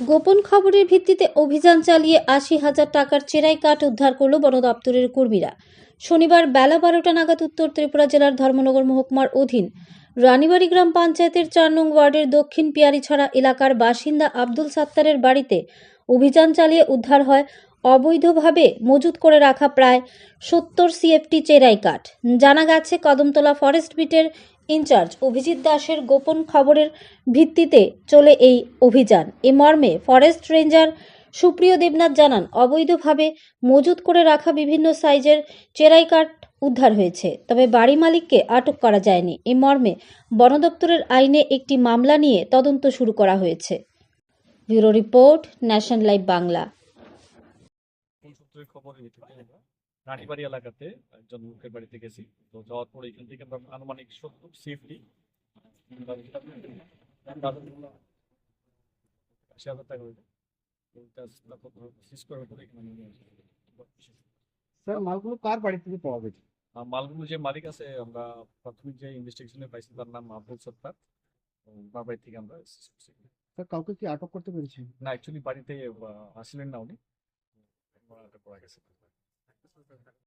গোপন খবরের ভিত্তিতে অভিযান চালিয়ে আশি হাজার টাকার চেরাই কাঠ উদ্ধার করল বন দপ্তরের কর্মীরা। শনিবার বেলা বারোটা নাগাদ উত্তর ত্রিপুরা জেলার ধর্মনগর মহকুমার অধীন রানীবাড়ি গ্রাম পঞ্চায়েতের চার নং ওয়ার্ডের দক্ষিণ পিয়ারিছড়া এলাকার বাসিন্দা আব্দুল সাত্তারের বাড়িতে অভিযান চালিয়ে উদ্ধার হয় অবৈধভাবে মজুত করে রাখা প্রায় সত্তর সিএফটি চেরাই কাঠ। জানা গেছে, কদমতলা ফরেস্ট বিটের ইনচার্জ অভিজিৎ দাসের গোপন খবরের ভিত্তিতে চলে এই অভিযান। এ মর্মে ফরেস্ট রেঞ্জার সুপ্রিয় দেবনাথ জানান, অবৈধভাবে মজুত করে রাখা বিভিন্ন সাইজের চেরাই কাঠ উদ্ধার হয়েছে, তবে বাড়ি মালিককে আটক করা যায়নি। এ মর্মে বন দপ্তরের আইনে একটি মামলা নিয়ে তদন্ত শুরু করা হয়েছে। Bureau report, national live Bangla. সূত্রের এলাকাতে একজন লোকের বাড়িতে গেছি। তো যাওয়ার পরে এখান থেকে আমরা আনুমানিক সত্তর সেফটি আশি হাজার টাকা। স্যার মালগুলো কার বাড়ি থেকে পাওয়া গেছে? মালগুলো যে মালিক আছে আমরা প্রাথমিক যে ইনভেস্টিগেশনে পাইছি তার নাম আব্দুল সত্তার। তার বাড়ি থেকে আমরা কাউকে কি আটক করতে পেরেছেন না অ্যাকচুয়ালি বাড়িতে আসলেন না উনি। もらうところだけ。